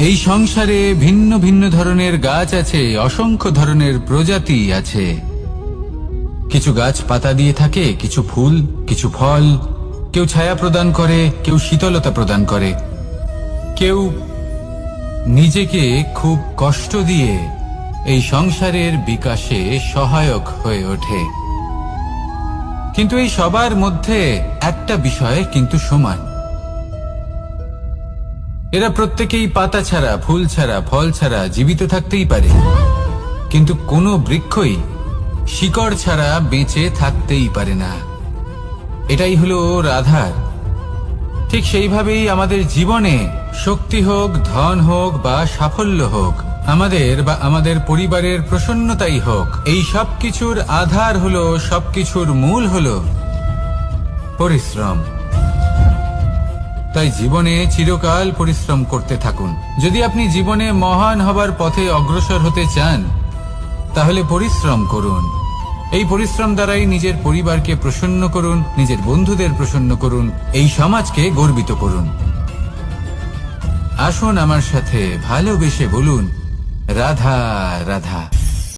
এই সংসারে ভিন্ন ভিন্ন ধরনের গাছ আছে, অসংখ্য ধরনের প্রজাতি আছে। কিছু গাছ পাতা দিয়ে থাকে, কিছু ফুল, কিছু ফল। কেউ ছায়া প্রদান করে, কেউ শীতলতা প্রদান করে। কেউ নিজেকে খুব কষ্ট দিয়ে এই সংসারের বিকাশে সহায়ক হয়ে ওঠে। কিন্তু এই সবার মধ্যে একটা বিষয় কিন্তু সমান। এরা প্রত্যেকেই পাতা ছাড়া, ফুল ছাড়া, ফল ছাড়া জীবিত থাকতেই পারে। কিন্তু কোনো বৃক্ষই শিকড় ছাড়া বেঁচে থাকতেই পারে না। এটাই হলো রাধার ঠিক সেইভাবেই আমাদের জীবনে শক্তি হোক, ধন হোক বা সাফল্য হোক, আমাদের বা আমাদের পরিবারের প্রসন্নতাই হোক, এই সব কিছুর আধার হলো, সবকিছুর মূল হলো পরিশ্রম। তাই জীবনে চিরকাল পরিশ্রম করতে থাকুন। যদি আপনি জীবনে মহান হবার পথে অগ্রসর হতে চান, তাহলে পরিশ্রম করুন। এই পরিশ্রম দ্বারাই নিজের পরিবারকে প্রসন্ন করুন, নিজের বন্ধুদের প্রসন্ন করুন, এই সমাজকে গর্বিত করুন। আসুন আমার সাথে ভালোবেসে বলুন, রাধা রাধা।